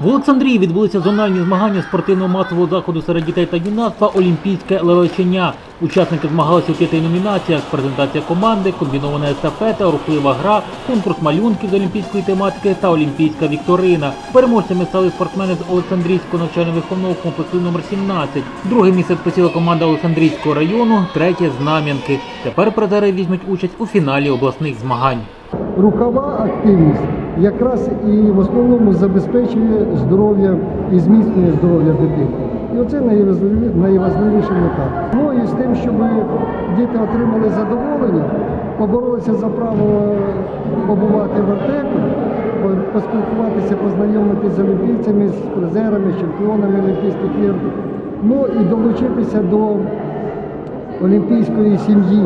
В Олександрії відбулися зональні змагання спортивно-масового заходу серед дітей та юнацтва Олімпійське лелечення. Учасники змагалися у п'яти номінаціях: презентація команди, комбінована естафета, рухлива гра, конкурс малюнків з олімпійської тематики та олімпійська вікторина. Переможцями стали спортсмени з Олександрійського навчально-виховного комплексу номер 17. Друге місце посіла команда Олександрійського району, третє знам'янки. Тепер призери візьмуть участь у фіналі обласних змагань. Рухова активність якраз і в основному забезпечує здоров'я і зміцнює здоров'я дитини. І оце найважливі- найважливіша мета. Ну і з тим, щоб діти отримали задоволення, поборолися за право побувати в Артеку, поспілкуватися, познайомитися з олімпійцями, з призерами, з чемпіонами Олімпійських ігор. Ну і долучитися до олімпійської сім'ї.